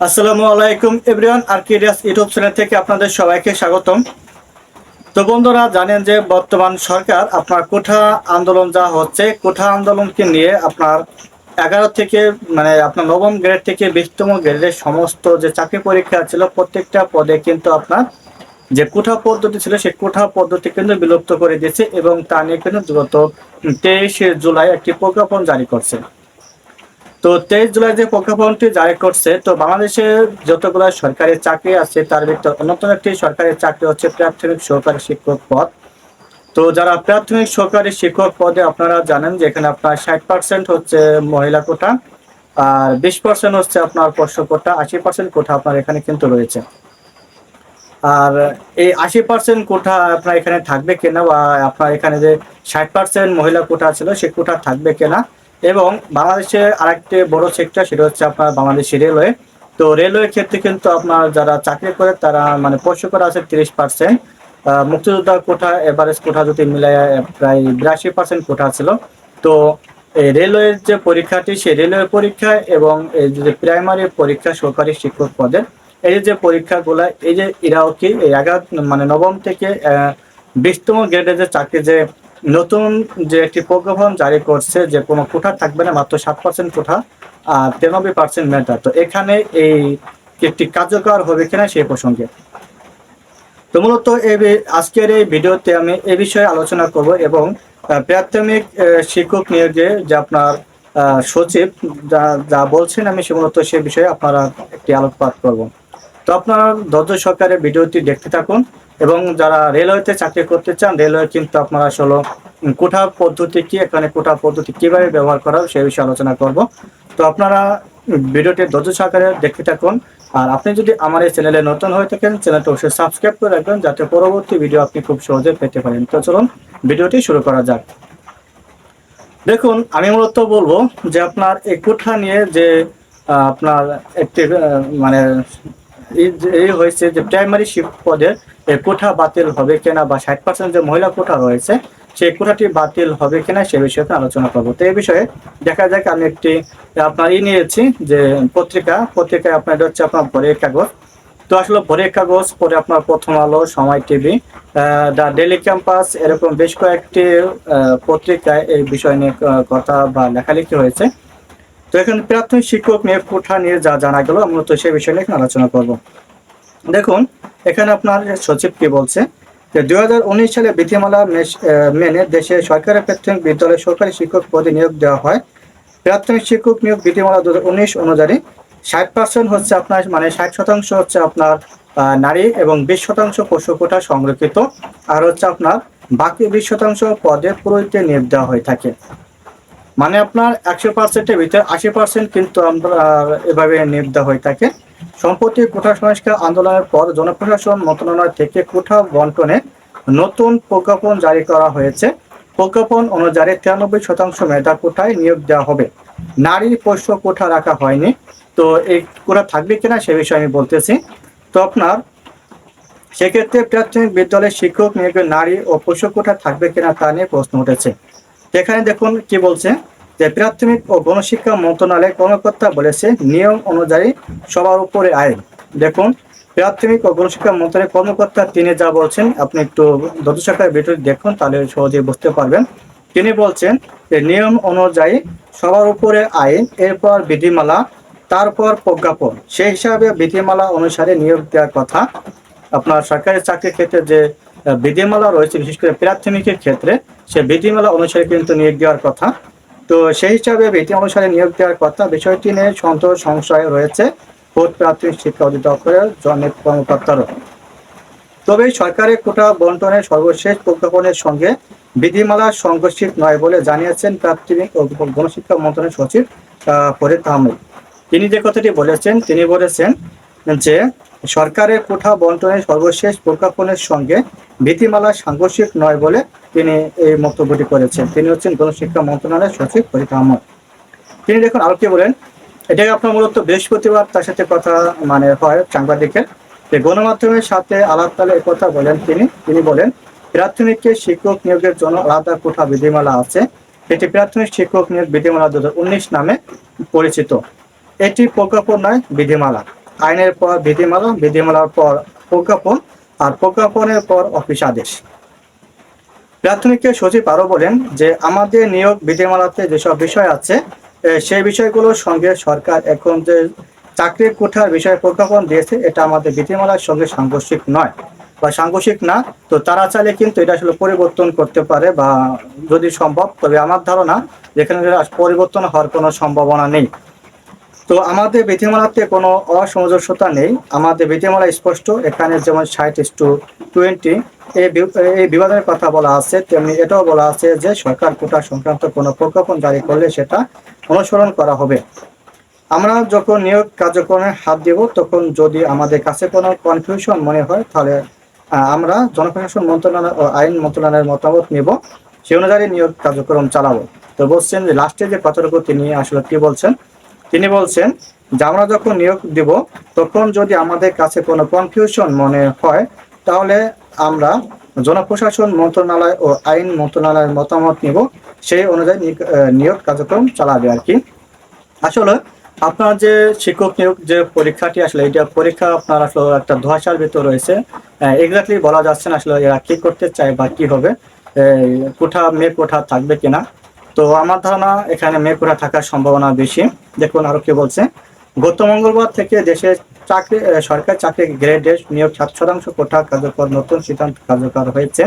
আসসালামু আলাইকুম everyone আর্কিডিয়াস YouTube channel থেকে আপনাদের সবাইকে স্বাগতম। তো বন্ধুরা, জানেন যে বর্তমান সরকার আপনার কোঠা আন্দোলন যা হচ্ছে, কোঠা আন্দোলনকে নিয়ে আপনার এগারো থেকে মানে আপনার নবম গ্রেড থেকে বিশতম গ্রেডের সমস্ত যে চাকরি পরীক্ষা ছিল, প্রত্যেকটা পদে কিন্তু আপনার যে কোঠা পদ্ধতি ছিল, সেই কোঠা পদ্ধতি কিন্তু বিলুপ্ত করে দিয়েছে এবং তা নিয়ে কিন্তু গত তেইশে জুলাই একটি প্রজ্ঞাপন জারি করছে। তো তেইশ জুলাই যে প্রজ্ঞাপনটি জারি করছে, তো বাংলাদেশে যতগুলো সরকারি চাকরি আছে, তার ভিতর অন্যতম একটি সরকারি চাকরি হচ্ছে প্রাথমিক সহকারী শিক্ষক পদ। তো যারা প্রাথমিক সহকারী শিক্ষক পদে, আপনারা জানেন যে এখানে আপনার ষাট পার্সেন্ট হচ্ছে মহিলা কোটা, আর বিশ পার্সেন্ট হচ্ছে আপনার পশ্চ কোটা, আশি পার্সেন্ট কোটা আপনার এখানে কিন্তু রয়েছে। আর এই আশি পার্সেন্ট কোটা আপনার এখানে থাকবে কিনা বা আপনার এখানে যে ষাট পার্সেন্ট মহিলা কোটা ছিল, সে কোটা থাকবে কিনা এবং বাংলাদেশে আরেকটি বড় সেক্টর সেটা হচ্ছে আপনার বাংলাদেশি রেলওয়ে তো রেলওয়ে ক্ষেত্রে কিন্তু আপনার যারা চাকরি করে, তারা মানে পশ্চ কোটা আছে তিরিশ পার্সেন্ট মুক্তিযোদ্ধা কোঠা এভারেজ কোঠা যদি মিলায় প্রায় বিরাশি পার্সেন্ট কোঠা ছিল। তো এই রেলওয়ের যে পরীক্ষাটি, সেই রেলওয়ে পরীক্ষা এবং এই যে প্রাইমারি পরীক্ষা সরকারি শিক্ষক পদের, এই যে পরীক্ষাগুলো, এই যে এরাও কি, এই এগারো মানে নবম থেকে বিশতম গ্রেডের যে চাকরি যে নতুন যে একটি প্রজ্ঞাপন জারি করছে যে কোনো কোঠা থাকবে না, মাত্র সাত পার্সেন্ট কোঠা, আর তিরানব্বই পার্সেন্ট মেধা। তো এখানে এই একটি কার্যকর হবে কিনা সেই প্রসঙ্গে। তো মূলত আজকের এই ভিডিওতে আমি এ বিষয়ে আলোচনা করব এবং প্রাথমিক শিক্ষক নিয়োগে যে আপনার সচিব যা যা বলছেন আমি সে মূলত সে বিষয়ে আপনারা একটি আলোকপাত করব। তো আপনারা ধৈর্য সহকারে ভিডিওটি দেখতে থাকুন এবং যারা রেলওয়েতে চাকরি করতে চান, রেলওয়ে কিন্তু আপনারা আসলে কোঠা পদ্ধতি কি, এখানে কোঠা পদ্ধতি কীভাবে ব্যবহার করা সেই বিষয়ে আলোচনা করব। তো আপনারা ভিডিওটি ধৈর্য সহকারে দেখতে থাকুন। আর আপনি যদি আমার এই চ্যানেলে নতুন হয়ে থাকেন, চ্যানেলটা অবশ্যই সাবস্ক্রাইব করে রাখবেন যাতে পরবর্তী ভিডিও আপনি খুব সহজে পেতে পারেন। তো চলুন, ভিডিওটি শুরু করা যাক। দেখুন, আমি মূলত বলব যে আপনার এই কোঠা নিয়ে যে আপনার একটি মানে এই হয়েছে যে প্রাইমারি শিক্ষক পদে এই কোঠা বাতিল হবে কিনা বা ষাট পার্সেন্ট যে মহিলা কোঠা রয়েছে, সেই কোঠাটি বাতিল হবে কিনা সে বিষয়ে আলোচনা করব। তো এই বিষয়ে দেখা যাক, আমি একটি আপনার ই নিয়েছি যে পত্রিকা, পত্রিকায় আপনার হচ্ছে আপনার ভোরের কাগজ। তো আসলে ভোরের কাগজ পরে আপনার প্রথম আলো, সময় টিভি দ্য ডেলি ক্যাম্পাস, এরকম বেশ কয়েকটি পত্রিকায় এই বিষয় নিয়ে কথা বা লেখালেখি হয়েছে। তো এখানে প্রাথমিক শিক্ষক নিয়ে কোঠা নিয়ে যা জানা গেল মূলত সেই বিষয় নিয়ে এখানে আলোচনা করব। দেখুন, এখানে আপনার সচিব কি বলছে যে উনিশ সালে বিধিমালা মেনে দেশে সরকারি প্রাথমিক বিদ্যালয়ে সরকারি শিক্ষক পদে নিয়োগ দেওয়া হয়। প্রাথমিক শিক্ষক নিয়োগ বিধিমালা দুই হাজার উনিশ অনুযায়ী ষাট পার্সেন্ট হচ্ছে আপনার মানে ষাট শতাংশ হচ্ছে আপনার নারী এবং বিশ শতাংশ পশু কোটা সংরক্ষিত। আর হচ্ছে আপনার বাকি বিশ শতাংশ পদে পুরোহিতে নিয়োগ দেওয়া হয়ে থাকে। মানে আপনার একশো পার্সেন্টের ভিতরে আশি পার্সেন্ট কিন্তু আমরা এভাবে নিয়োগ দেওয়া হয়ে থাকে। সম্প্রতি কোঠা সংস্কার আন্দোলনের পর জনপ্রশাসন মন্ত্রণালয় থেকে কোঠা বন্টনে নতুন প্রজ্ঞাপন জারি করা হয়েছে। প্রজ্ঞাপন অনুযায়ী তিরানব্বই শতাংশ মেধা কোঠায় নিয়োগ দেওয়া হবে। নারী পোষ্য কোঠা রাখা হয়নি। তো এই কোঠা থাকবে কিনা সে বিষয়ে আমি বলতেছি। তো আপনার, সেক্ষেত্রে প্রাথমিক বিদ্যালয়ের শিক্ষক নিয়োগে নারী ও পোষ্য কোঠা থাকবে কিনা তা নিয়ে প্রশ্ন উঠেছে। এখানে দেখুন কি বলছে যে প্রাথমিক ও গণশিক্ষা মন্ত্রণালয়ের কর্মকর্তা বলেছে, নিয়ম অনুযায়ী সবার উপরে আইন। দেখুন, প্রাথমিক ও গণশিক্ষা মন্ত্রণালয়ের কর্মকর্তা তিনি যা বলছেন, আপনি একটু দত্ত শাখার ভিডিও দেখুন, তাহলে সহজেই বুঝতে পারবেন। তিনি বলছেন যে নিয়ম অনুযায়ী সবার উপরে আইন, এরপর বিধিমালা, তারপর প্রজ্ঞাপন। সেই হিসাবে বিধিমালা অনুসারে নিয়োগ দেওয়ার কথা আপনার সরকারি চাকরির ক্ষেত্রে যে বিধিমালা রয়েছে, বিশেষ করে প্রাথমিকের ক্ষেত্রে, সে বিধিমালা অনুসারে কিন্তু নিয়োগ দেওয়ার কথা। তো সেই হিসাবে বিধি অনুসারে নিয়োগ দেওয়ার কথা, বিষয়টি নিয়ে সন্তোষ সংশয় রয়েছে ভোট প্রাথমিক শিক্ষা অধিদপ্তরের জনের কর্মকর্তারও। তবে সরকারের কোটা বন্টনের সর্বশেষ প্রজ্ঞাপনের সঙ্গে বিধিমালা সংঘর্ষিত নয় বলে জানিয়েছেন প্রাথমিক ও গণশিক্ষা মন্ত্রণালয়ের সচিব ফরিদ আহমেদ। তিনি যে কথাটি বলেছেন, তিনি বলেছেন যে সরকারের কোঠা বন্টনের সর্বশেষ প্রজ্ঞাপনের সঙ্গে বিধিমালা সাংঘর্ষিক নয় বলে তিনি এই মন্তব্যটি করেছেন। তিনি হচ্ছেন গণশিক্ষা মন্ত্রণালয়ের সচিব ফরিদ আহমদ। তিনি দেখুন আরও কি বলেন এটাকে আপনার মূলত বৃহস্পতিবার তার সাথে কথা মানে হয় সাংবাদিকের। যে গণমাধ্যমের সাথে আলাপকালে কথা বলেন তিনি। তিনি বলেন প্রাথমিককে শিক্ষক নিয়োগের জন্য আলাদা কোঠা বিধিমালা আছে। এটি প্রাথমিক শিক্ষক নিয়োগ বিধিমালা দু হাজার উনিশ নামে পরিচিত। এটি প্রজ্ঞাপন নয়, বিধিমালা। আইনের পর বিধিমালা বিধিমালার পর প্রজ্ঞাপন, আর প্রজ্ঞাপনের পর অফিস আদেশ। প্রাথমিকের সচিব আরও বলেন যে, আমাদের নিয়োগ বিধিমালাতে যেসব বিষয় আছে সেই বিষয়গুলোর সঙ্গে সরকার এখন যে চাকরির কোঠার বিষয়ে প্রজ্ঞাপন দিয়েছে, এটা আমাদের বিধিমালার সঙ্গে সাংঘর্ষিক নয়। বা সাংঘর্ষিক না, তো তারা চাইলে কিন্তু এটা আসলে পরিবর্তন করতে পারে বা যদি সম্ভব, তবে আমার ধারণা, যেখানে পরিবর্তন হওয়ার কোনো সম্ভাবনা নেই। তো আমাদের বিধিমালাতে কোনো অসামঞ্জস্যতা নেই। আমাদের বিধিমালা স্পষ্ট, এখানে যেমন ষাট ইস টু টোয়েন্টি এই বিবাদের কথা বলা আছে, তেমনি এটাও বলা আছে যে সরকার কোটা সংক্রান্ত কোনো প্রজ্ঞাপন জারি করলে সেটা অনুসরণ করা হবে। আমরা যখন নিয়োগ কার্যক্রমে হাত দেব, তখন যদি আমাদের কাছে কোনো কনফিউশন মনে হয়, তাহলে আমরা জনপ্রশাসন মন্ত্রণালয় ও আইন মন্ত্রণালয়ের মতামত নেব, সে অনুযায়ী নিয়োগ কার্যক্রম চালাবো। তো বলছেন যে লাস্টে যে কথাটুকু তিনি আসলে কি বলছেন তিনি বলছেন, যে আমরা যখন নিয়োগ দিব, তখন যদি আমাদের কাছে কোনো কনফিউশন মনে হয়, তাহলে আমরা জনপ্রশাসন মন্ত্রণালয় ও আইন মন্ত্রণালয়ের মতামত নিব। সেই অনুযায়ী নিয়োগ- কার্যক্রম চালাবে আর কি। আসলে আপনার যে শিক্ষক নিয়োগ যে পরীক্ষাটি আসলে, এটা পরীক্ষা আপনার আসলে একটা ধোয়াশার ভিতর রয়েছে। এক্স্যাক্টলি বলা যাচ্ছে না আসলে এরা কি করতে চায় বা কি হবে কোঠা মেয়ে কোঠা থাকবে কিনা। তো আমার ধারণা এখানে কোঠা থাকার সম্ভাবনা বেশি। দেখুন আরও কি বলছে। গত মঙ্গলবার থেকে দেশে চাকরি সরকারি চাকরি গ্রেডে নিয়োগ সাত শতাংশ কোঠা কার্যকর, নতুন সিদ্ধান্ত কার্যকর হয়েছে।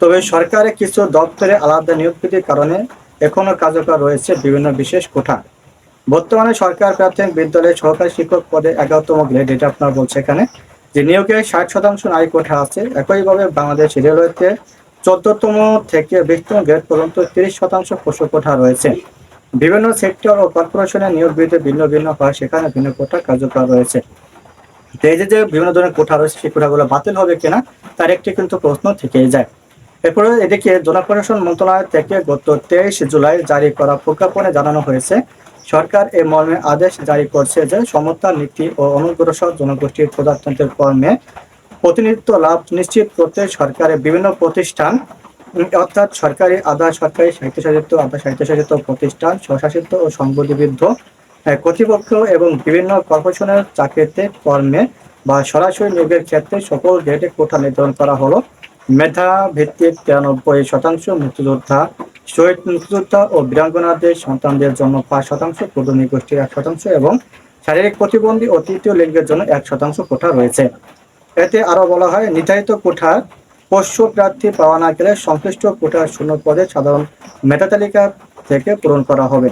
তবে সরকারের কিছু দপ্তরে আলাদা নিয়োগ বিধির কারণে এখনও কার্যকর রয়েছে বিভিন্ন বিশেষ কোঠা। বর্তমানে সরকার প্রাথমিক বিদ্যালয়ে সহকারী শিক্ষক পদে এগারোতম গ্রেড, এটা আপনার বলছে এখানে। যে নিয়োগে ষাট শতাংশ নারী কোঠা আছে, একইভাবে বাংলাদেশ রেলওয়েতে চোদ্দতম থেকে বিশতম গ্রেড পর্যন্ত তিরিশ শতাংশ পশু কোঠা রয়েছে। বিভিন্ন সেক্টর ও কর্পোরেশনের নিয়োগ বিধি ভিন্ন ভিন্ন হয়, সেখানে ভিন্ন কোঠা কার্যকর রয়েছে। এই যে বিভিন্ন ধরনের কোঠা রয়েছে, সেই কোঠাগুলো বাতিল হবে কিনা, তার একটি কিন্তু প্রশ্ন থেকেই যায়। এরপরে এদিকে জনপ্রশাসন মন্ত্রণালয় থেকে গত তেইশ জুলাই জারি করা প্রজ্ঞাপনে জানানো হয়েছে, সরকার এ মর্মে আদেশ জারি করছে যে সমতা, নীতি ও অনুগ্রসর জনগোষ্ঠীর প্রজাতন্ত্রের কর্মে প্রতিনিধিত্ব লাভ নিশ্চিত করতে সরকারের বিভিন্ন প্রতিষ্ঠান অর্থাৎ সরকারি আধা সরকারি স্বায়ত্তশাসিত, আধা স্বায়ত্তশাসিত প্রতিষ্ঠান, স্বশাসিত ও সংবিধিবদ্ধ কর্তৃপক্ষ এবং বিভিন্ন কর্পোরেশনের চাকরিতে কর্মে বা সরাসরি নিয়োগের ক্ষেত্রে সকল গ্রেডে কোঠা নির্ধারণ করা হলো। মেধা ভিত্তিক তিরানব্বই শতাংশ মুক্তিযোদ্ধা, শহীদ মুক্তিযোদ্ধা ও বীরাঙ্গনাদের সন্তানদের জন্য পাঁচ শতাংশ কুটুম্বী গোষ্ঠীর এক শতাংশ এবং শারীরিক প্রতিবন্ধী ও তৃতীয় লিঙ্গের জন্য এক শতাংশ কোঠা রয়েছে। এতে আরও বলা হয়, নির্ধারিত কোঠার পোষ্য প্রার্থী পাওয়া না গেলে সংশ্লিষ্ট কোঠার শূন্য পদে সাধারণ মেধা তালিকা থেকে পূরণ করা হবে।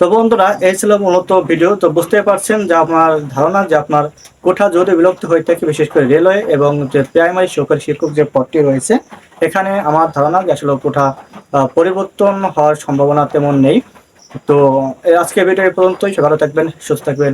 তো বন্ধুরা, এই ছিল মূলত ভিডিও। তো বুঝতে পারছেন যে আমার ধারণা যে আপনার কোঠা যদি বিলুপ্ত হয়ে থাকে, বিশেষ করে রেলওয়ে এবং যে প্রাইমারি সরকারি শিক্ষক যে পদটি রয়েছে, এখানে আমার ধারণা যে আসলে কোঠা পরিবর্তন হওয়ার সম্ভাবনা তেমন নেই। তো আজকে ভিডিও পর্যন্তই। ভালো থাকবেন, সুস্থ থাকবেন।